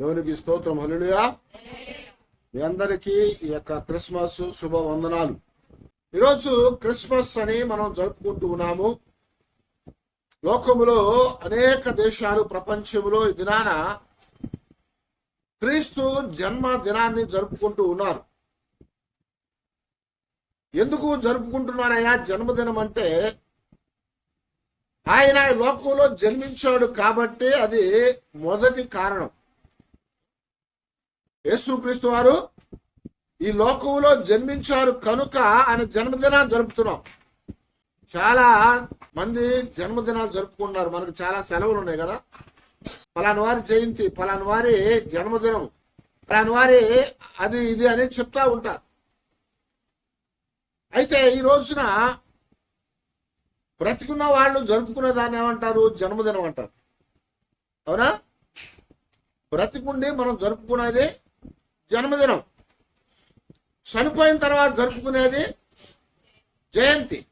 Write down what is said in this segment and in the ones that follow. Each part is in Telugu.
దేవునికి స్తోత్రం. హలుడుగా మీ అందరికీ ఈ యొక్క క్రిస్మస్ శుభవందనాలు. ఈరోజు క్రిస్మస్ అని మనం జరుపుకుంటూ ఉన్నాము. లోకములో అనేక దేశాలు ప్రపంచంలో ఈ దినాన క్రీస్తు జన్మ దినాన్ని జరుపుకుంటూ ఉన్నారు. ఎందుకు జరుపుకుంటున్నారయ్యా? జన్మదినం అంటే ఆయన లోకంలో జన్మించాడు కాబట్టి అది మొదటి కారణం. యేసుక్రీస్తు వారు ఈ లోకంలో జన్మించారు కనుక ఆయన జన్మదినాన్ని జరుపుతున్నాం. చాలా మంది జన్మదినాలు జరుపుకుంటున్నారు. మనకు చాలా సెలవులు ఉన్నాయి కదా. పలాని వారి జయంతి పలాని వారి జన్మదినం పలాని వారి అది ఇది అని చెప్తా ఉంటారు అయితే ఈ రోజున బ్రతికున్న వాళ్ళు జరుపుకునే దాన్ని ఏమంటారు? జన్మదినం అంటారు. అవునా? బ్రతికుండి మనం జరుపుకునేది జన్మదినం. చనిపోయిన తర్వాత జరుపుకునేది జయంతి.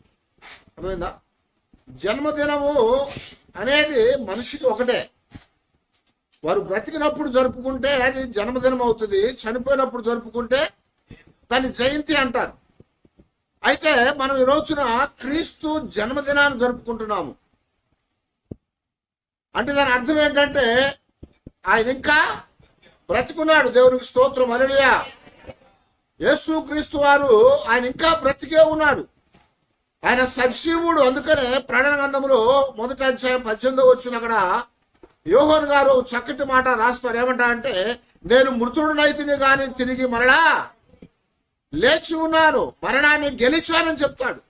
అర్థమైందా? జన్మదినము అనేది మనిషికి ఒకటే. వారు బ్రతికినప్పుడు జరుపుకుంటే అది జన్మదినం అవుతుంది. చనిపోయినప్పుడు జరుపుకుంటే దాన్ని జయంతి అంటారు. అయితే మనం ఈ రోజున క్రీస్తు జన్మదినాన్ని జరుపుకుంటున్నాము. అంటే దాని అర్థం ఏంటంటే ఆయన ఇంకా బ్రతికున్నాడు. దేవునికి స్తోత్రం. అలలియా యేసు క్రీస్తు వారు ఆయన ఇంకా బ్రతికే ఉన్నాడు. ఆయన సజీవుడు. అందుకనే ప్రణన గ్రంథంలో మొదటి అధ్యాయం పద్దెనిమిదో వచ్చిన అక్కడ యోహన్ గారు చక్కటి మాట రాస్తారు. ఏమంటా అంటే నేను మృతుడునైతిని కానీ తిరిగి మరలా లేచి ఉన్నాను. మరణాన్ని గెలిచానని చెప్తాడు.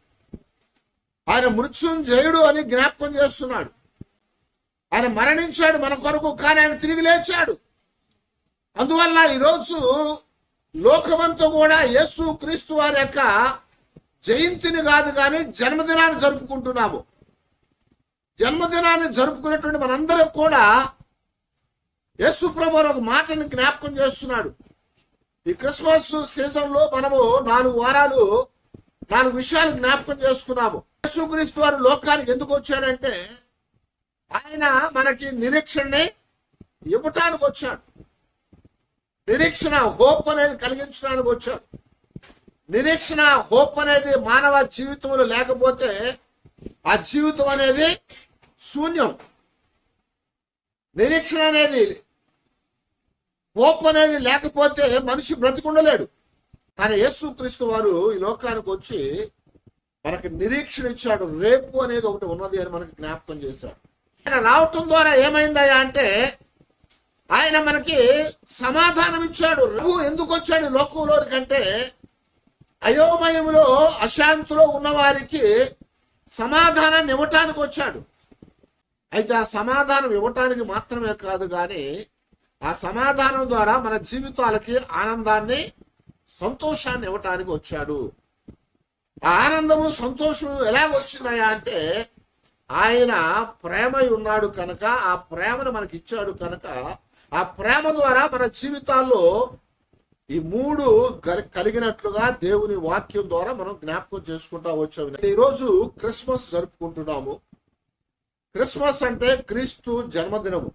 ఆయన మృత్యుంజయుడు అని జ్ఞాపకం చేస్తున్నాడు. ఆయన మరణించాడు మన కొరకు కానీ ఆయన తిరిగి లేచాడు. అందువల్ల ఈరోజు లోకమంతా కూడా యేసు క్రీస్తు వారి యొక్క జయంతిని కాదు కానీ జన్మదినాన్ని జరుపుకుంటున్నాము. జన్మదినాన్ని జరుపుకునేటువంటి మనందరం కూడా యేసు ప్రభు ఒక మాటని జ్ఞాపకం చేస్తున్నాడు. ఈ క్రిస్మస్ సీజన్లో మనము నాలుగు వారాలు నాలుగు విషయాలు జ్ఞాపకం చేసుకున్నాము. యేసుక్రీస్తు వారు లోకానికి ఎందుకు వచ్చాడంటే ఆయన మనకి నిరీక్షణని ఇవ్వటానికి వచ్చాడు. నిరీక్షణ హోప్ అనేది కలిగించడానికి వచ్చారు. నిరీక్షణ హోప్ అనేది మానవ జీవితంలో లేకపోతే ఆ జీవితం అనేది శూన్యం. నిరీక్షణ అనేది హోప్ అనేది లేకపోతే మనిషి బ్రతికుండలేడు. కానీ యేసు క్రీస్తు వారు ఈ లోకానికి వచ్చి మనకి నిరీక్షణ ఇచ్చాడు. రేపు అనేది ఒకటి ఉన్నది అని మనకి జ్ఞాపకం చేశాడు. ఆయన రావటం ద్వారా ఏమైందయ్యా అంటే ఆయన మనకి సమాధానం ఇచ్చాడు రఘు ఎందుకు వచ్చాడు లోకంలోని కంటే అయోమయంలో అశాంతిలో ఉన్నవారికి సమాధానాన్ని ఇవ్వటానికి వచ్చాడు. అయితే ఆ సమాధానం ఇవ్వటానికి మాత్రమే కాదు కానీ ఆ సమాధానం ద్వారా మన జీవితాలకి ఆనందాన్ని సంతోషాన్ని ఇవ్వటానికి వచ్చాడు. ఆ ఆనందము సంతోషం ఎలా వచ్చినాయా అంటే ఆయన ప్రేమ ఉన్నాడు కనుక ఆ ప్రేమను మనకి ఇచ్చాడు కనుక ఆ ప్రేమ ద్వారా మన జీవితాల్లో ఈ మూడు గ- కలిగినట్లుగా దేవుని వాక్యం ద్వారా మనం జ్ఞాపకం చేసుకుంటా వచ్చాము ఈరోజు క్రిస్మస్ జరుపుకుంటున్నాము. క్రిస్మస్ అంటే క్రీస్తు జన్మదినము.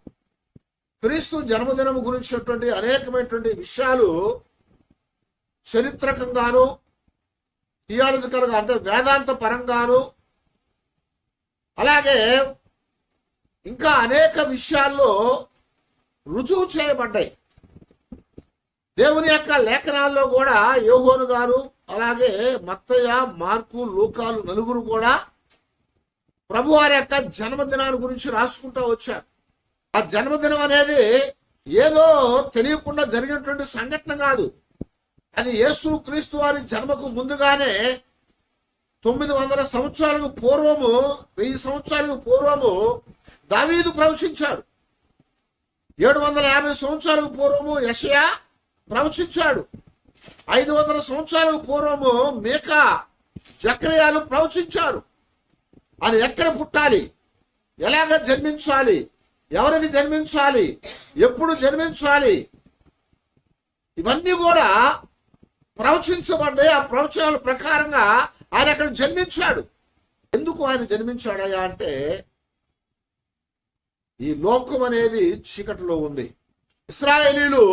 క్రీస్తు జన్మదినము గురించినటువంటి అనేకమైనటువంటి విషయాలు చరిత్రకంగాను థియాలజికల్గా అంటే వేదాంత పరంగాను అలాగే ఇంకా అనేక విషయాల్లో రుజువు చేయబడ్డాయి. దేవుని యొక్క లేఖనాల్లో కూడా యోహోను గారు అలాగే మత్తయ్య మార్కు లోకాలు నలుగురు కూడా ప్రభు వారి యొక్క జన్మదినాల గురించి రాసుకుంటూ వచ్చారు. ఆ జన్మదినం అనేది ఏదో తెలియకుండా జరిగినటువంటి సంఘటన కాదు. అది యేసు క్రీస్తు వారి జన్మకు ముందుగానే తొమ్మిది వందల సంవత్సరాలకు పూర్వము వెయ్యి సంవత్సరాలకు పూర్వము దావీదు ప్రవచించాడు. ఏడు వందల యాభై సంవత్సరాలకు పూర్వము యషయా ప్రవచించాడు. ఐదు వందల సంవత్సరాలకు పూర్వము మేకా చక్రయాలు ప్రవచించారు. అది ఎక్కడ పుట్టాలి? ఎలాగ జన్మించాలి? ఎవరికి జన్మించాలి? ఎప్పుడు జన్మించాలి? ఇవన్నీ కూడా ప్రవచించబడ్డాయి. ఆ ప్రవచనాల ప్రకారంగా ఆయన అక్కడ జన్మించాడు. ఎందుకు ఆయన జన్మించాడయ్యా అంటే ఈ లోకం అనేది చీకటిలో ఉంది. ఇస్రాయేలీలు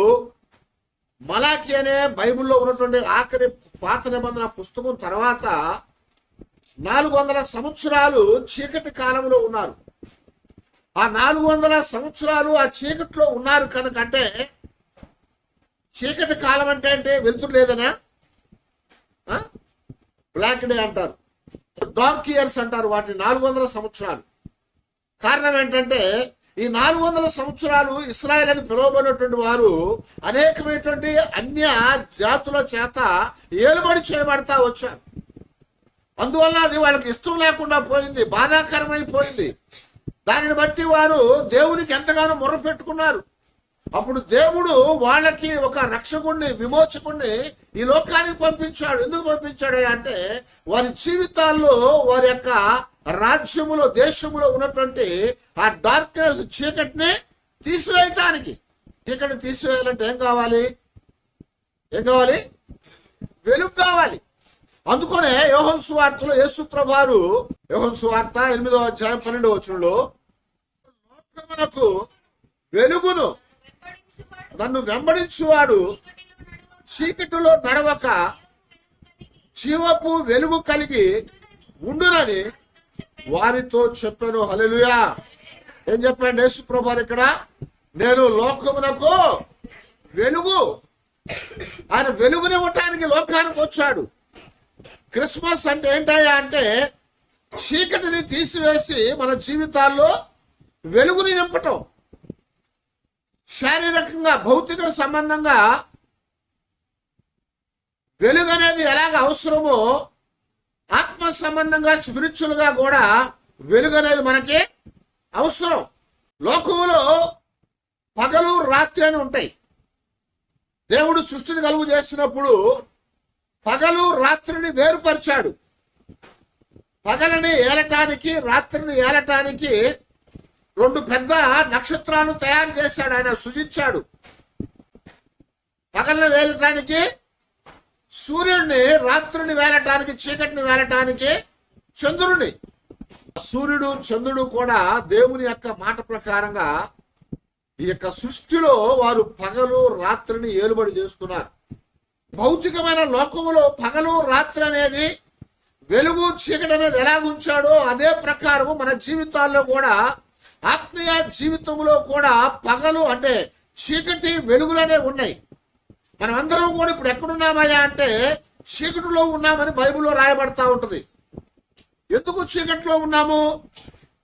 మలాకి అనే బైబిల్లో ఉన్నటువంటి ఆఖరి పాత నిబంధన పుస్తకం తర్వాత నాలుగు వందల సంవత్సరాలు చీకటి కాలంలో ఉన్నారు. ఆ నాలుగు వందల సంవత్సరాలు ఆ చీకటిలో ఉన్నారు కనుక అంటే చీకటి కాలం అంటే అంటే వెలుతురు లేదనా? బ్లాక్ డే అంటారు. డార్క్ ఇయర్స్ అంటారు వాటిని నాలుగు వందల సంవత్సరాలు. కారణం ఏంటంటే ఈ నాలుగు వందల సంవత్సరాలు ఇస్రాయల్ అని పిలువబడినటువంటి వారు అనేకమైనటువంటి అన్య జాతుల చేత ఏలుబడి చేయబడతా వచ్చారు. అందువల్ల అది వాళ్ళకి ఇష్టం లేకుండా పోయింది బాధాకరమైపోయింది. దానిని బట్టి వారు దేవునికి ఎంతగానో మొర్ర పెట్టుకున్నారు. అప్పుడు దేవుడు వాళ్ళకి ఒక రక్షకుణ్ణి విమోచకుణ్ణి ఈ లోకానికి పంపించాడు. ఎందుకు పంపించాడు అంటే వారి జీవితాల్లో వారి యొక్క రాజ్యములో దేశములో ఉన్నటువంటి ఆ డార్క్నెస్ చీకటిని తీసివేయటానికి. చీకటి తీసివేయాలంటే ఏం కావాలి? ఏం కావాలి? వెలుగు కావాలి. అందుకనే యోహన్ సువార్తలో యేసు ప్రభారు యోహన్ సువార్త ఎనిమిదో అధ్యాయం పన్నెండవ వచనంలో లోకమునకు వెలుగును నన్ను వెంబడించువాడు చీకటిలో నడవక జీవపు వెలుగు కలిగి ఉండునని వారితో చెప్పాను. హలెలుయా ఏం చెప్పాడు? యేసు ప్రభారు ఇక్కడ నేను లోకమునకు వెలుగు. ఆయన వెలుగునివ్వటానికి లోకానికి వచ్చాడు. క్రిస్మస్ అంటే ఏంటయ్యా అంటే చీకటిని తీసివేసి మన జీవితాల్లో వెలుగుని నింపటం. శారీరకంగా భౌతిక సంబంధంగా వెలుగు అనేది ఎలాగ అవసరమో ఆత్మ సంబంధంగా స్పిరిచువల్గా కూడా వెలుగు అనేది మనకి అవసరం. లోకంలో పగలు రాత్రి అని ఉంటాయి. దేవుడు సృష్టిని కలుగు చేసినప్పుడు పగలు రాత్రిని వేరుపరిచాడు. పగలని ఏలటానికి రాత్రిని ఏలటానికి రెండు పెద్ద నక్షత్రాలు తయారు చేశాడు. ఆయన సృజించాడు. పగలను వేలటానికి సూర్యుడిని రాత్రిని వేలటానికి చీకటిని వేలటానికి చంద్రుడిని సూర్యుడు చంద్రుడు కూడా దేవుని యొక్క మాట ప్రకారంగా ఈ యొక్క సృష్టిలో వారు పగలు రాత్రిని ఏలుబడి చేస్తున్నారు. భౌతికమైన లోకములో పగలు రాత్రి అనేది వెలుగు చీకటి అనేది ఎలా ఉంచాడో అదే ప్రకారము మన జీవితాల్లో కూడా ఆత్మీయ జీవితంలో కూడా పగలు అంటే చీకటి వెలుగులనే ఉన్నాయి. మనం అందరం కూడా ఇప్పుడు ఎక్కడున్నామయ్యా అంటే చీకటిలో ఉన్నామని బైబిల్లో రాయబడతా ఉంటుంది. ఎందుకు చీకటిలో ఉన్నాము?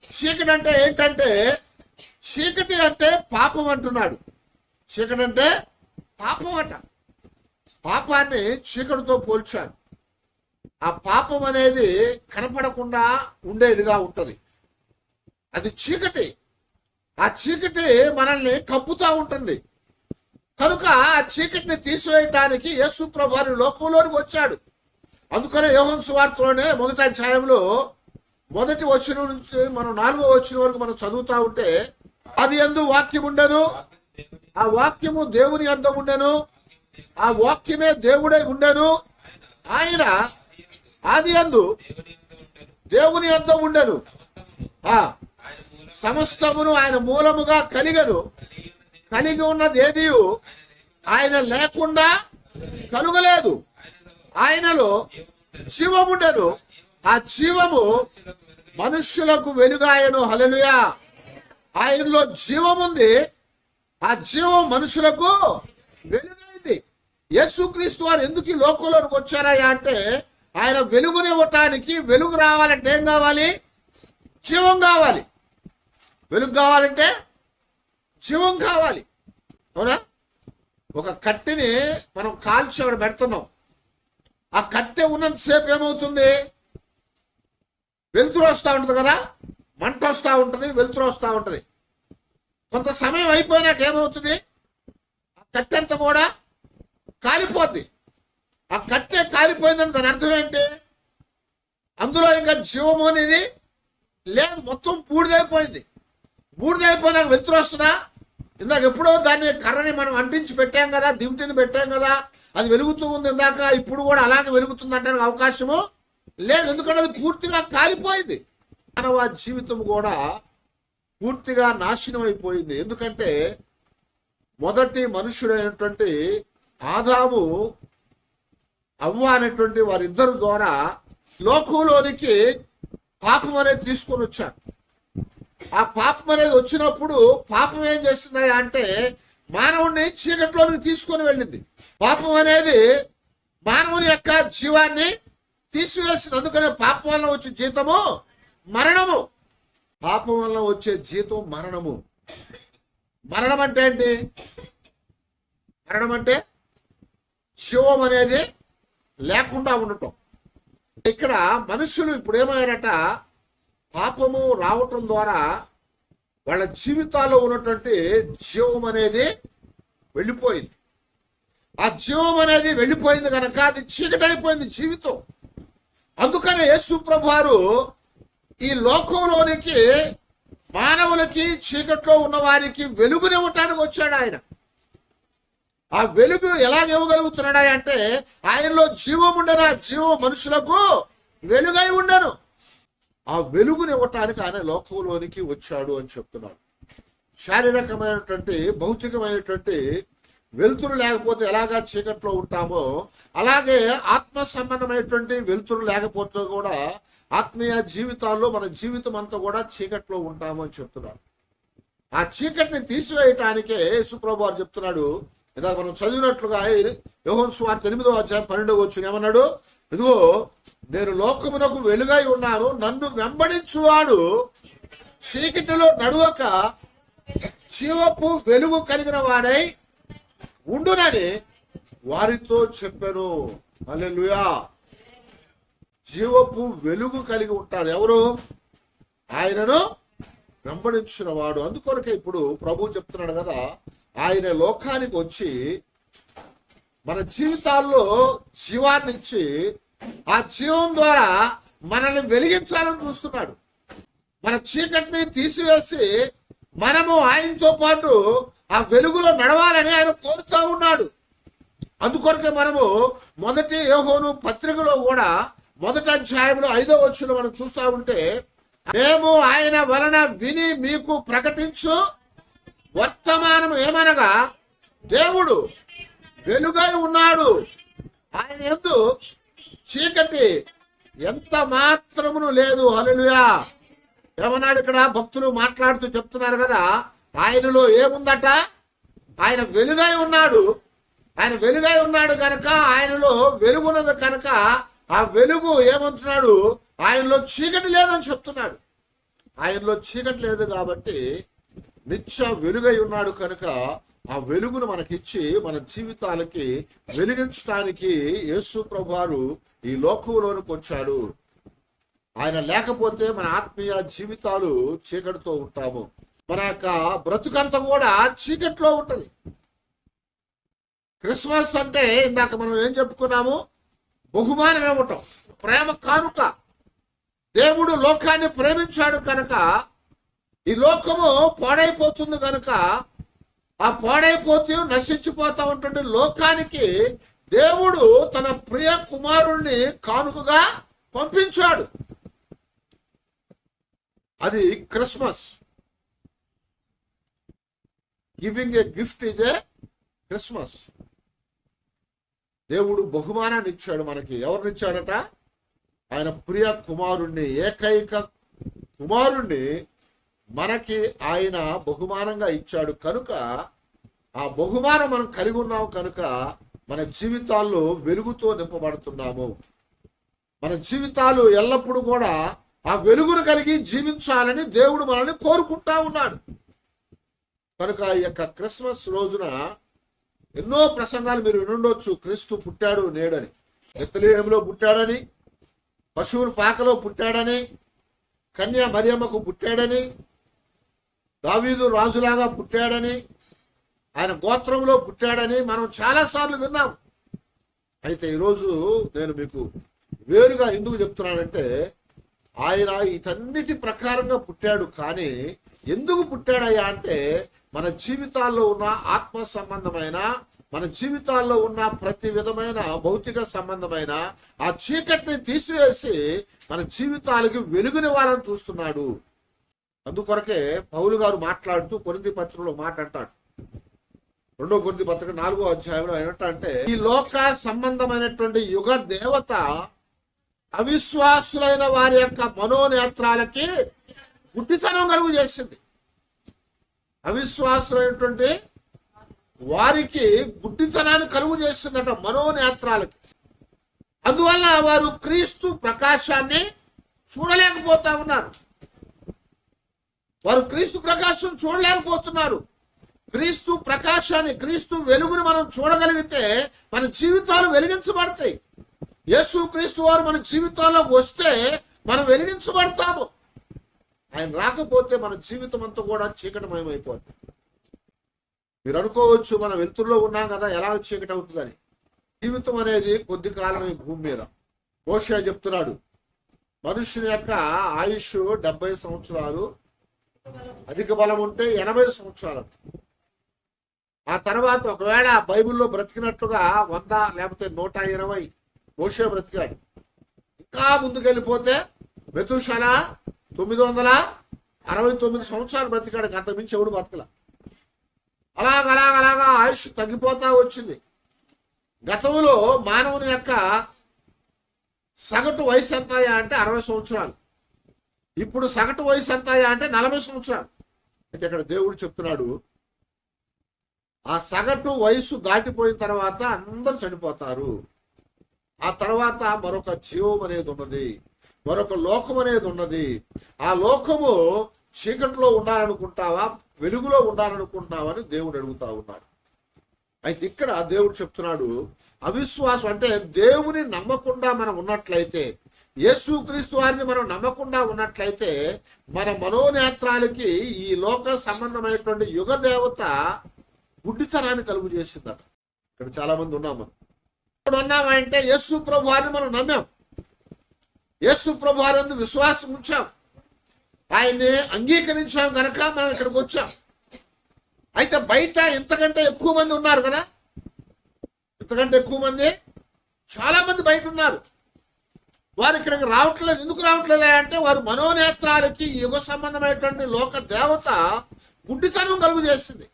చీకటి అంటే ఏంటంటే చీకటి అంటే పాపం అంటున్నాడు. చీకటి అంటే పాపం అంట. పాపాన్ని చీకటితో పోల్చాడు. ఆ పాపం అనేది కనపడకుండా ఉండేదిగా ఉంటుంది. అది చీకటి. ఆ చీకటి మనల్ని కప్పుతూ ఉంటుంది. కనుక ఆ చీకటిని తీసివేయటానికి యేసు ప్రభు లోకంలోనికి వచ్చాడు. అందుకనే యోహన్ సువార్తలోనే మొదటి అధ్యాయంలో మొదటి వచ్చిన నుంచి మనం నాలుగో వచ్చిన వరకు మనం చదువుతా ఉంటే అది ఎందు వాక్యం ఉండను? ఆ వాక్యము దేవుని అంద ఉండెను? ఆ వాక్యమే దేవుడై ఉండెను? ఆయన ఆది అందు దేవుని అంద ఉండెను. ఆ సమస్తమును ఆయన మూలముగా కలిగను. కలిగి ఉన్నది ఏది? ఆయన లేకుండా కలుగలేదు. ఆయనలో జీవముండను ఆ జీవము మనుష్యులకు వెలుగాయను. హలలుయా ఆయనలో జీవముంది ఆ జీవం మనుషులకు వెలుగైంది. యేసుక్రీస్తు వారు ఎందుకు ఈ లోకంలోకి వచ్చారయ్యా అంటే ఆయన వెలుగునివ్వటానికి వెలుగు రావాలంటే ఏం కావాలి? జీవం కావాలి. వెలుగు కావాలంటే జీవం కావాలి. అవునా? ఒక కట్టెని మనం కాల్చి అక్కడ పెడుతున్నాం. ఆ కట్టె ఉన్నంతసేపు ఏమవుతుంది? వెలుతురు వస్తూ ఉంటుంది కదా? మంట వస్తూ ఉంటుంది వెలుతురు వస్తూ ఉంటుంది. కొంత సమయం అయిపోయినాక ఏమవుతుంది? ఆ కట్టె అంతా కూడా కాలిపోద్ది. ఆ కట్టె కాలిపోయిందని దాని అర్థం ఏంటి? అందులో ఇంకా జీవము అనేది లేదు మొత్తం బూడిదైపోయింది. బూడిదైపోయినాక వెలుతురు వస్తుందా? ఇందాక ఎప్పుడో దాన్ని కర్రని మనం అంటించి పెట్టాం కదా దివిటిని పెట్టాం కదా అది వెలుగుతూ ఉంది ఇందాక ఇప్పుడు కూడా అలాగే వెలుగుతుంది అంటానికి అవకాశము లేదు. ఎందుకంటే అది పూర్తిగా కాలిపోయింది. మానవ జీవితం కూడా పూర్తిగా నాశనం అయిపోయింది ఎందుకంటే మొదటి మనుషుడైనటువంటి ఆదాము అవ్వ అనేటువంటి వారిద్దరు ద్వారా లోకంలోనికి పాపం అనేది తీసుకొని వచ్చారు ఆ పాపం అనేది వచ్చినప్పుడు పాపం ఏం చేస్తున్నాయి అంటే మానవుడిని చీకట్లోనికి తీసుకొని వెళ్ళింది. పాపం అనేది మానవుని యొక్క జీవాన్ని తీసివేసింది. అందుకనే పాపం వల్ల వచ్చే జీతము మరణము. పాపం వల్ల వచ్చే జీతం మరణము. మరణం అంటే ఏంటి? మరణం అంటే జీవం అనేది లేకుండా ఉండటం. ఇక్కడ మనుషులు ఇప్పుడు ఏమయ్యారట? పాపము రావటం ద్వారా వాళ్ళ జీవితాల్లో ఉన్నటువంటి జీవం అనేది వెళ్ళిపోయింది. ఆ జీవం అనేది వెళ్ళిపోయింది కనుక అది చీకటైపోయింది జీవితం. అందుకనే యేసు ప్రభు ఈ లోకంలోనికి మానవులకి చీకట్లో ఉన్న వారికి వెలుగునివ్వటానికి వచ్చాడు ఆయన. ఆ వెలుగు ఎలాగ ఇవ్వగలుగుతున్నాడా అంటే ఆయనలో జీవం ఉండను? ఆ జీవం మనుషులకు వెలుగై ఉండను. ఆ వెలుగుని ఇవ్వటానికి ఆయన లోకంలోనికి వచ్చాడు అని చెప్తున్నాడు. శారీరకమైనటువంటి భౌతికమైనటువంటి వెలుతురు లేకపోతే ఎలాగా చీకట్లో ఉంటామో అలాగే ఆత్మ సంబంధమైనటువంటి వెలుతురు లేకపోతే కూడా ఆత్మీయ జీవితాల్లో మన జీవితం అంతా కూడా చీకట్లో ఉంటాము అని చెప్తున్నాడు. ఆ చీకటిని తీసివేయటానికే యేసుప్రభు వారు చెప్తున్నాడు. ఇందాక మనం చదివినట్లుగా యోహన్ స్వార్థ ఎనిమిదో అధ్యాయం పన్నెండవ వచ్చిన ఏమన్నాడు? ఇదిగో నేను లోకమునకు వెలుగై ఉన్నాను నన్ను వెంబడించువాడు చీకటిలో నడువక జీవపు వెలుగు కలిగిన వాడై ఉండునని వారితో చెప్పాను. అల్లెలుయా జీవపు వెలుగు కలిగి ఉంటాడు ఎవరు? ఆయనను వెంబడించిన వాడు. అందుకొరకే ఇప్పుడు ప్రభు చెప్తున్నాడు కదా ఆయన లోకానికి వచ్చి మన జీవితాల్లో జీవాన్నిచ్చి ఆ చీవం ద్వారా మనల్ని వెలిగించాలని చూస్తున్నాడు. మన చీకటిని తీసివేసి మనము ఆయనతో పాటు ఆ వెలుగులో నడవాలని ఆయన కోరుతూ ఉన్నాడు. అందుకొరకే మనము మొదటి యోహోను పత్రికలో కూడా మొదటి అధ్యాయంలో ఐదో వచ్చిన మనం చూస్తా ఉంటే మేము ఆయన వలన విని మీకు ప్రకటించు వర్తమానం ఏమనగా దేవుడు వెలుగై ఉన్నాడు. ఆయన ఎందు చీకటి ఎంత మాత్రమును లేదు. హల్లెలూయా. ఏమన్నాడు ఇక్కడ? భక్తులు మాట్లాడుతూ చెప్తున్నారు కదా ఆయనలో ఏముందట? ఆయన వెలుగై ఉన్నాడు. ఆయన వెలుగై ఉన్నాడు కనుక ఆయనలో వెలుగున్నది కనుక ఆ వెలుగు ఏమంటున్నాడు? ఆయనలో చీకటి లేదని చెప్తున్నాడు. ఆయనలో చీకటి లేదు కాబట్టి నిత్య వెలుగై ఉన్నాడు కనుక ఆ వెలుగును మనకిచ్చి మన జీవితాలకి వెలిగించడానికి యేసు ప్రభువారు ఈ లోకంలోనికి వచ్చాడు ఆయన లేకపోతే మన ఆత్మీయ జీవితాలు చీకటితో ఉంటాము. మన యొక్క బ్రతుకంతా కూడా చీకట్లో ఉంటుంది. క్రిస్మస్ అంటే ఇందాక మనం ఏం చెప్పుకున్నాము? బహుమానం ఇవ్వటం ప్రేమ కానుక. దేవుడు లోకాన్ని ప్రేమించాడు కనుక ఈ లోకము పాడైపోతుంది కనుక ఆ పాడైపోతూ నశించిపోతూ ఉంటుంది లోకానికి దేవుడు తన ప్రియ కుమారుణ్ణి కానుకగా పంపించాడు. అది Christmas. Giving a gift is a Christmas. దేవుడు బహుమానాన్ని ఇచ్చాడు మనకి. ఎవరినిచ్చాడట ఆయన ప్రియ కుమారుణ్ణి ఏకైక కుమారుణ్ణి మనకి ఆయన బహుమానంగా ఇచ్చాడు కనుక ఆ బహుమానం మనం కలిగి ఉన్నాం కనుక మన జీవితాల్లో వెలుగుతో నింపబడుతున్నాము. మన జీవితాలు ఎల్లప్పుడూ కూడా ఆ వెలుగును కలిగి జీవించాలని దేవుడు మనల్ని కోరుకుంటా ఉన్నాడు. కనుక ఈ యొక్క క్రిస్మస్ రోజున ఎన్నో ప్రసంగాలు మీరు వినుండొచ్చు. క్రీస్తు పుట్టాడు నేడని. ఎత్తలేయంలో పుట్టాడని పశువుల పాకలో పుట్టాడని కన్యా మరియమ్మకు పుట్టాడని దావీదు రాజులాగా పుట్టాడని ఆయన గోత్రంలో పుట్టాడని మనం చాలాసార్లు విన్నాం. అయితే ఈరోజు నేను మీకు వేరుగా ఎందుకు చెప్తున్నానంటే ఆయన ఇటన్నిటి ప్రకారంగా పుట్టాడు కానీ ఎందుకు పుట్టాడయ్యా అంటే మన జీవితాల్లో ఉన్న ఆత్మ సంబంధమైన మన జీవితాల్లో ఉన్న ప్రతి విధమైన భౌతిక సంబంధమైన ఆ చీకటిని తీసివేసి మన జీవితాలకి వెలుగునివ్వాలని చూస్తున్నాడు. అందుకొరకే పౌలు గారు మాట్లాడుతూ కొరింది పత్రికలో మాట అంటాడు. రెండో కొరింది పత్రిక నాలుగో అధ్యాయంలో అయినట్టు అంటే ఈ లోక సంబంధమైనటువంటి యుగ దేవత అవిశ్వాసులైన వారి యొక్క మనోనేత్రాలకి గుడ్డితనం కలుగు చేసింది. అవిశ్వాసులైనటువంటి వారికి గుడ్డితనాన్ని కలుగు చేసిందట మనోనేత్రాలకి. అందువల్ల వారు క్రీస్తు ప్రకాశాన్ని చూడలేకపోతా ఉన్నారు. వారు క్రీస్తు ప్రకాశం చూడలేకపోతున్నారు. క్రీస్తు ప్రకాశాన్ని క్రీస్తు వెలుగుని మనం చూడగలిగితే మన జీవితాలు వెలిగించబడతాయి. యేసు క్రీస్తు వారు మన జీవితాల్లో వస్తే మనం వెలిగించబడతాము. ఆయన రాకపోతే మన జీవితం అంతా కూడా చీకటమయమైపోతుంది మీరు అనుకోవచ్చు మనం వెలుతురులో ఉన్నాం కదా ఎలా చీకటి అవుతుందని జీవితం అనేది కొద్ది కాలమే భూమి మీద. ఓషియా చెప్తున్నాడు మనుషుని యొక్క ఆయుష్ డెబ్బై సంవత్సరాలు అధిక బలం ఉంటే ఎనభై సంవత్సరాలు. ఆ తర్వాత ఒకవేళ బైబిల్లో బ్రతికినట్లుగా వంద లేకపోతే నూట ఇరవై మోషే బ్రతికాడు. ఇంకా ముందుకెళ్ళిపోతే మెతుషల తొమ్మిది వందల అరవై తొమ్మిది సంవత్సరాలు బ్రతికాడు అంత ఎవడు బతకల. అలాగ అలాగ అలాగా ఆయుష్ తగ్గిపోతా వచ్చింది. గతంలో మానవుని యొక్క సగటు వయసు ఎంత అంటే అరవై సంవత్సరాలు. ఇప్పుడు సగటు వయసు ఎంత అంటే నలభై సంవత్సరాలు. అయితే ఇక్కడ దేవుడు చెప్తున్నాడు ఆ సగటు వయసు దాటిపోయిన తర్వాత అందరూ చనిపోతారు. ఆ తర్వాత మరొక జీవం అనేది ఉన్నది మరొక లోకం అనేది ఉన్నది. ఆ లోకము చీకట్లో ఉండాలనుకుంటావా వెలుగులో ఉండాలనుకుంటున్నావా అని దేవుడు అడుగుతా ఉన్నాడు. అయితే ఇక్కడ దేవుడు చెప్తున్నాడు అవిశ్వాసం అంటే దేవుని నమ్మకుండా మనం ఉన్నట్లయితే యేసుక్రీస్తు వారిని మనం నమ్మకుండా ఉన్నట్లయితే మన మనోనేత్రాలకి ఈ లోక సంబంధమైనటువంటి యుగ దేవత గుడ్డితనాన్ని కలుగు చేసిందట. ఇక్కడ చాలా మంది ఉన్నాం మనం. ఇప్పుడు ఉన్నామంటే యేసు ప్రభు వారిని మనం నమ్మాం. యేసు ప్రభు వారి విశ్వాసం ఉంచాం. ఆయన్ని అంగీకరించాం కనుక మనం ఇక్కడికి వచ్చాం. అయితే బయట ఇంతకంటే ఎక్కువ మంది ఉన్నారు కదా? ఇంతకంటే ఎక్కువ మంది? చాలా మంది బయట ఉన్నారు. వారు ఇక్కడికి రావట్లేదు. ఎందుకు రావట్లేదు అంటే వారు మనోనేత్రాలకి యుగ సంబంధమైనటువంటి లోక దేవత గుడ్డితనం కలుగు చేసింది.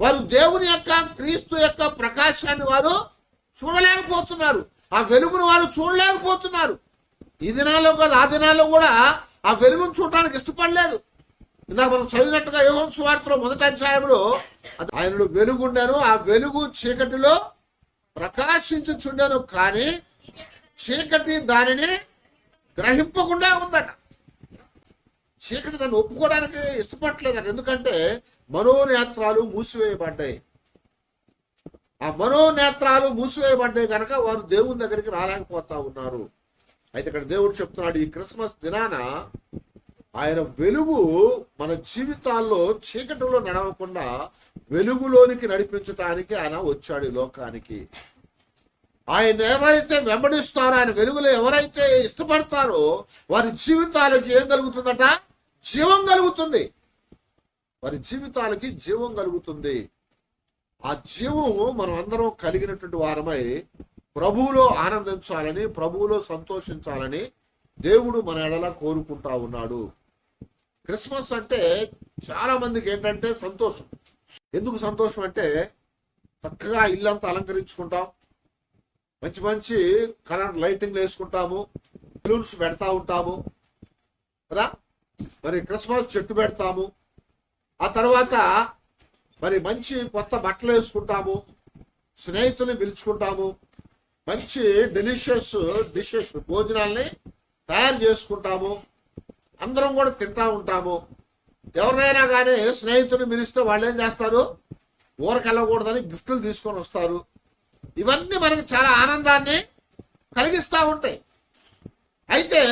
వారు దేవుని యొక్క క్రీస్తు యొక్క ప్రకాశాన్ని వారు చూడలేకపోతున్నారు. ఆ వెలుగును వారు చూడలేకపోతున్నారు. ఈ దినాల్లో కాదు ఆ దినాల్లో కూడా ఆ వెలుగును చూడడానికి ఇష్టపడలేదు. ఇందాక మనం చదివినట్టుగా యోహన్ సువార్తలో మొదటి అధ్యాయంలో ఆయనలో వెలుగుండాను ఆ వెలుగు చీకటిలో ప్రకాశించుచుండాను. కానీ చీకటి దానిని గ్రహింపకుండా ఉందట. చీకటి దాన్ని ఒప్పుకోవడానికి ఇష్టపడలేదట ఎందుకంటే మనోనేత్రాలు మూసివేయబడ్డాయి. ఆ మనోనేత్రాలు మూసివేయబడ్డాయి కనుక వారు దేవుని దగ్గరికి రాలేకపోతా ఉన్నారు. అయితే ఇక్కడ దేవుడు చెప్తున్నాడు ఈ క్రిస్మస్ దినాన ఆయన వెలుగు మన జీవితాల్లో చీకటిలో నడవకుండా వెలుగులోనికి నడిపించటానికి ఆయన వచ్చాడు లోకానికి. ఆయన ఎవరైతే వెంబడిస్తారో ఆయన వెలుగులో ఎవరైతే ఇష్టపడతారో వారి జీవితాలకి ఏం కలుగుతుందట? జీవం కలుగుతుంది. వారి జీవితాలకి జీవం కలుగుతుంది. ఆ జీవము మనం అందరం కలిగినటువంటి వారమై ప్రభువులో ఆనందించాలని ప్రభువులో సంతోషించాలని దేవుడు మన ఎడల కోరుకుంటా ఉన్నాడు. క్రిస్మస్ అంటే చాలా మందికి ఏంటంటే సంతోషం. ఎందుకు సంతోషం అంటే చక్కగా ఇల్లంతా అలంకరించుకుంటాం. మంచి మంచి కలర్ లైటింగ్లు వేసుకుంటాము బెలూన్స్ పెడతా ఉంటాము కదా? మరి క్రిస్మస్ చెట్టు పెడతాము. ఆ తర్వాత మరి మంచి కొత్త బట్టలు వేసుకుంటాము స్నేహితుల్ని పిలుచుకుంటాము మంచి డెలిషియస్ డిషెస్ భోజనాల్ని తయారు చేసుకుంటాము అందరం కూడా తింటా ఉంటాము. ఎవరినైనా కానీ స్నేహితుడిని పిలిస్తే వాళ్ళు ఏం చేస్తారు? ఊరకెళ్ళకూడదని గిఫ్ట్లు తీసుకొని వస్తారు. ఇవన్నీ మనకి చాలా ఆనందాన్ని కలిగిస్తూ ఉంటాయి. అయితే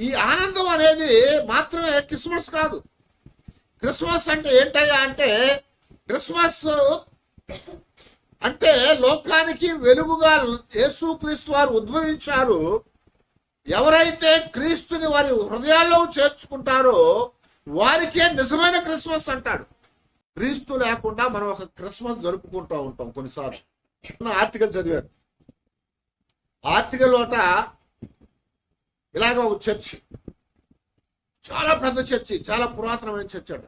ఈ ఆనందం అనేది మాత్రమే క్రిస్మస్ కాదు. క్రిస్మస్ అంటే ఏంటయ్యా అంటే క్రిస్మస్ అంటే లోకానికి వెలుగుగా యేసు క్రీస్తు వారు ఉద్భవించారు. ఎవరైతే క్రీస్తుని వారి హృదయాల్లో చేర్చుకుంటారో వారికే నిజమైన క్రిస్మస్ అంటాడు. క్రీస్తు లేకుండా మనం ఒక క్రిస్మస్ జరుపుకుంటూ ఉంటాం కొన్నిసార్లు. చిన్న ఆర్టికల్ చదివాను ఆర్టికల్ లోట ఇలాగ ఒక చర్చి. చాలా పెద్ద చర్చి చాలా పురాతనమైన చర్చి అంట.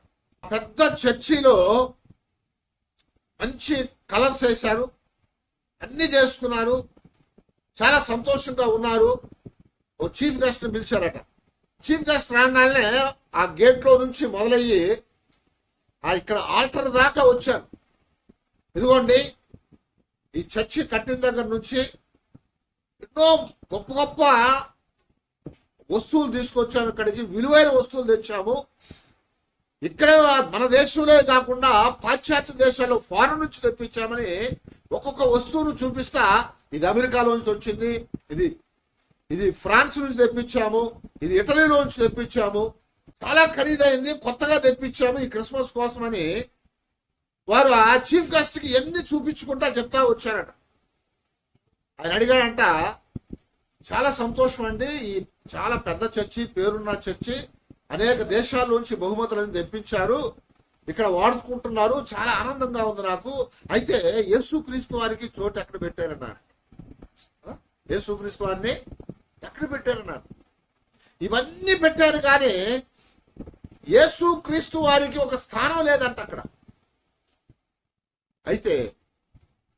పెద్ద చర్చిలో మంచి కలర్స్ వేశారు. అన్ని చేసుకున్నారు. చాలా సంతోషంగా ఉన్నారు. ఓ చీఫ్ గెస్ట్ పిలిచారట. చీఫ్ గెస్ట్ రాగానే ఆ గేట్లో నుంచి మొదలయ్యి ఆ ఇక్కడ ఆల్టర్ దాకా వచ్చారు. ఇదిగోండి ఈ చర్చి కట్టిన దగ్గర నుంచి ఎన్నో గొప్ప గొప్ప వస్తువులు తీసుకొచ్చాము ఇక్కడికి. విలువైన వస్తువులు తెచ్చాము. ఇక్కడే మన దేశంలో కాకుండా పాశ్చాత్య దేశాల్లో ఫారెన్ నుంచి తెప్పించామని ఒక్కొక్క వస్తువును చూపిస్తా ఇది అమెరికాలో నుంచి వచ్చింది ఇది ఇది ఫ్రాన్స్ నుంచి తెప్పించాము ఇది ఇటలీలో నుంచి తెప్పించాము. చాలా ఖరీదైంది కొత్తగా తెప్పించాము ఈ క్రిస్మస్ కోసమని వారు ఆ చీఫ్ గెస్ట్కి ఎన్ని చూపించుకుంటా చెప్తా వచ్చారట. ఆయన అడిగాడంట చాలా సంతోషం అండి ఈ చాలా పెద్ద చర్చి పేరున్న చర్చి అనేక దేశాల్లోంచి బహుమతులను తెప్పించారు ఇక్కడ వాడుకుంటున్నారు చాలా ఆనందంగా ఉంది నాకు. అయితే యేసుక్రీస్తు వారికి చోటు ఎక్కడ పెట్టారన్నాడు యేసుక్రీస్తు వారిని ఎక్కడ పెట్టారన్నాడు ఇవన్నీ పెట్టారు కానీ యేసుక్రీస్తు వారికి ఒక స్థానం లేదంట అక్కడ. అయితే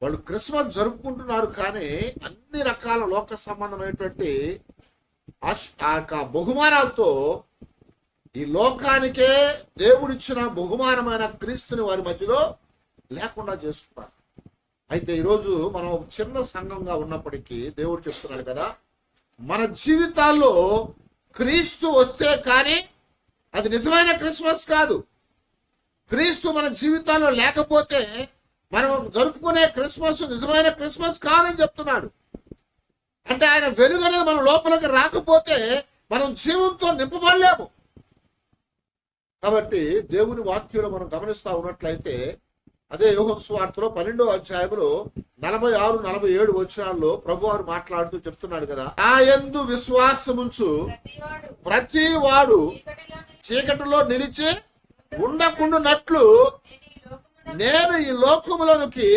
వాళ్ళు క్రిస్మస్ జరుపుకుంటున్నారు కానీ అన్ని రకాల లోక సంబంధమైనటువంటి అష్ ఆ యొక్క బహుమానాలతో ఈ లోకానికే దేవుడిచ్చిన బహుమానమైన క్రీస్తుని వారి మధ్యలో లేకుండా చేసుకున్నారు అయితే ఈరోజు మనం ఒక చిన్న సంఘంగా ఉన్నప్పటికీ దేవుడు చెప్తున్నాడు కదా మన జీవితాల్లో క్రీస్తు వస్తే కానీ అది నిజమైన క్రిస్మస్ కాదు. క్రీస్తు మన జీవితాల్లో లేకపోతే మనం జరుపుకునే క్రిస్మస్ నిజమైన క్రిస్మస్ కాదని చెప్తున్నాడు. అంటే ఆయన వెలుగు అనేది మన లోపలికి రాకపోతే మనం జీవంతో నింపబడలేము. కాబట్టి దేవుని వాక్యంలో మనం గమనిస్తా ఉన్నట్లయితే అదే యోహన్ స్వార్థలో పన్నెండో అధ్యాయంలో నలభై ఆరు నలభై ఏడు వచనాల్లో ప్రభు వారు మాట్లాడుతూ చెప్తున్నాడు కదా ఆ ఎందు విశ్వాసముంచు ప్రతి వాడు చీకటిలో నిలిచి నిలిచి ఉండకుండానట్లు నేను ఈ లోకములకి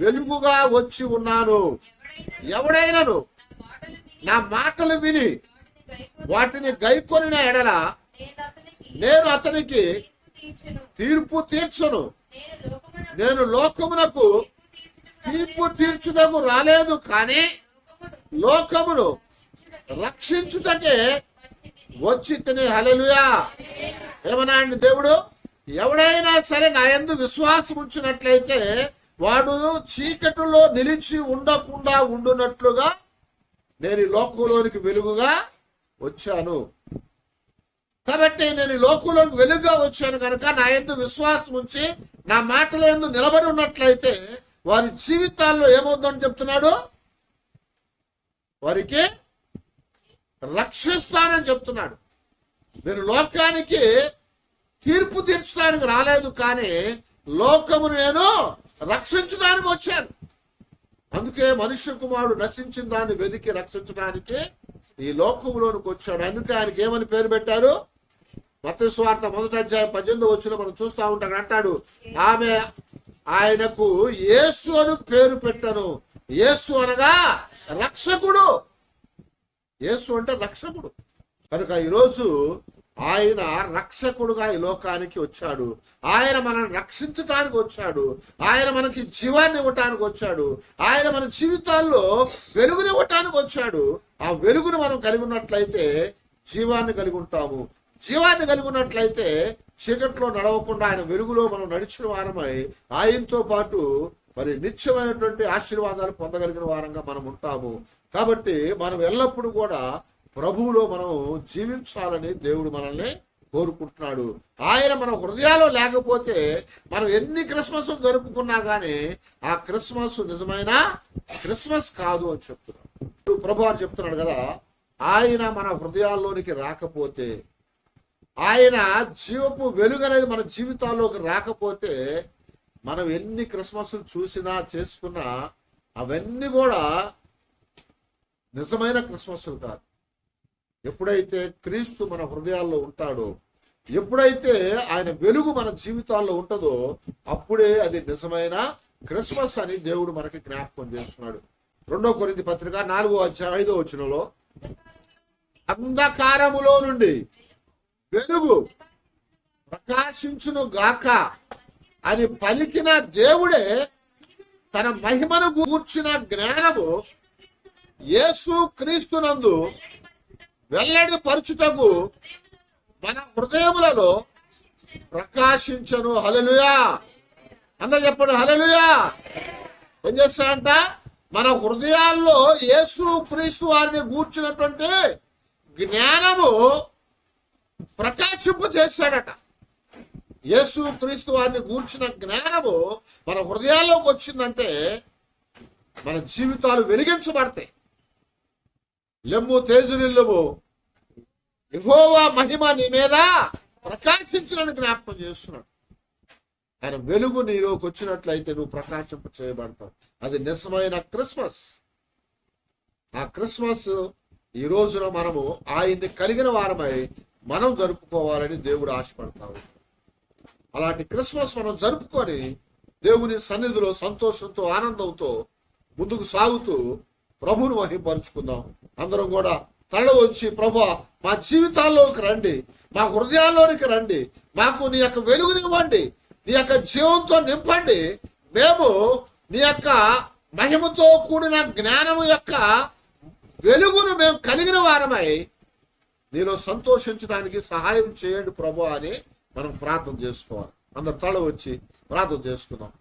వెలుగుగా వచ్చి ఉన్నాను. ఎవడైనాను నా మాటలు విని వాటిని గైకొనిన ఎడల నేను అతనికి తీర్పు తీర్చను. తీర్చును నేను లోకమునకు తీర్పు తీర్చుటకు రాలేదు కానీ లోకమును రక్షించుటకే వచ్చి తిని. హలలుయా ఏమన్నా అండి దేవుడు? ఎవడైనా సరే నా యందు విశ్వాసం ఉంచినట్లయితే వాడు చీకటిలో నిలిచి ఉండకుండా ఉండునట్లుగా నేను లోకంలోనికి వెలుగుగా వచ్చాను. కాబట్టి నేను లోకంలోకి వెలుగుగా వచ్చాను కనుక నా ఎందు విశ్వాసం ఉంచి నా మాటల ఎందు నిలబడి ఉన్నట్లయితే వారి జీవితాల్లో ఏమవుతుందని చెప్తున్నాడు? వారికి రక్షిస్తానని చెప్తున్నాడు. నేను లోకానికి తీర్పు తీర్చడానికి రాలేదు కానీ లోకమును నేను రక్షించడానికి వచ్చాను. అందుకే మనుష్య కుమారుడు నశించిన దాన్ని వెదికి రక్షించడానికి ఈ లోకంలోనికి వచ్చాడు. అందుకే ఆయనకి ఏమని పేరు పెట్టారు? మతస్వార్థ మొదటి అధ్యాయం పద్దెనిమిది వచ్చిన మనం చూస్తా ఉంటాడు అంటాడు ఆమె ఆయనకు యేసు అని పేరు పెట్టను. యేసు అనగా రక్షకుడు. యేసు అంటే రక్షకుడు. కనుక ఈరోజు ఆయన రక్షకుడుగా ఈ లోకానికి వచ్చాడు. ఆయన మనల్ని రక్షించటానికి వచ్చాడు. ఆయన మనకి జీవాన్ని ఇవ్వటానికి వచ్చాడు. ఆయన మన జీవితాల్లో వెలుగునివ్వటానికి వచ్చాడు. ఆ వెలుగును మనం కలిగి ఉన్నట్లయితే జీవాన్ని కలిగి ఉంటాము. జీవాన్ని కలిగి ఉన్నట్లయితే చీకట్లో నడవకుండా ఆయన వెలుగులో మనం నడిచిన వారమై ఆయనతో పాటు మరి నిత్యమైనటువంటి ఆశీర్వాదాలు పొందగలిగిన వారంగా మనం ఉంటాము. కాబట్టి మనం ఎల్లప్పుడూ కూడా ప్రభువులో మనం జీవించాలని దేవుడు మనల్ని కోరుకుంటున్నాడు. ఆయన మన హృదయాల్లో లేకపోతే మనం ఎన్ని క్రిస్మస్ జరుపుకున్నా కానీ ఆ క్రిస్మస్ నిజమైన క్రిస్మస్ కాదు అని చెప్తున్నాడు. ఇప్పుడు ప్రభు అని చెప్తున్నాడు కదా ఆయన మన హృదయాల్లోనికి రాకపోతే ఆయన జీవపు వెలుగు అనేది మన జీవితాల్లోకి రాకపోతే మనం ఎన్ని క్రిస్మస్లు చూసినా చేసుకున్నా అవన్నీ కూడా నిజమైన క్రిస్మస్లు కాదు. ఎప్పుడైతే క్రీస్తు మన హృదయాల్లో ఉంటాడో ఎప్పుడైతే ఆయన వెలుగు మన జీవితాల్లో ఉంటుందో అప్పుడే అది నిజమైన క్రిస్మస్ అని దేవుడు మనకి జ్ఞాపకం చేస్తున్నాడు. రెండో కొరింది పత్రిక నాలుగో అధ్యాయం ఐదో వచ్చినలో అంధకారములో నుండి వెలుగు ప్రకాశించును గాక అని పలికిన దేవుడే తన మహిమను కూర్చిన జ్ఞానము యేసు క్రీస్తునందు వెల్లడి పరుచుటకు మన హృదయములలో ప్రకాశించను. హలలుయా అందరు చెప్పండి హలలుయా ఏం చేస్తాడంట మన హృదయాల్లో యేసు క్రీస్తు వారిని కూర్చున్నటువంటి జ్ఞానము ప్రకాశింపు చేశాడట యేసు క్రీస్తు వారిని గూర్చిన జ్ఞానము మన హృదయాల్లోకి వచ్చిందంటే మన జీవితాలు వెలిగించబడతాయి. లెమ్ము తేజునిల్లము యహోవా మహిమ నీ మీద ప్రకాశించడానికి జ్ఞాపకం చేస్తున్నాడు. ఆయన వెలుగు నీలోకి వచ్చినట్లయితే నువ్వు ప్రకాశింప చేయబడతావు. అది నిజమైన క్రిస్మస్. ఆ క్రిస్మస్ ఈ రోజున మనము ఆయన్ని కలిగిన వారమై మనం జరుపుకోవాలని దేవుడు ఆశపడతాము అలాంటి క్రిస్మస్ మనం జరుపుకొని దేవుని సన్నిధిలో సంతోషంతో ఆనందంతో ముందుకు సాగుతూ ప్రభును మహింపరుచుకుందాం. అందరం కూడా తల వచ్చి ప్రభు మా జీవితాల్లోకి రండి మా హృదయాల్లోనికి రండి మాకు నీ యొక్క వెలుగునివ్వండి నీ యొక్క జీవంతో నింపండి. మేము నీ యొక్క మహిమతో కూడిన జ్ఞానము యొక్క వెలుగును మేము కలిగిన వారమై నీలో సంతోషించడానికి సహాయం చేయండి ప్రభు అని మనం ప్రార్థన చేసుకోవాలి. అందరు తల వచ్చి ప్రార్థన చేసుకుందాం.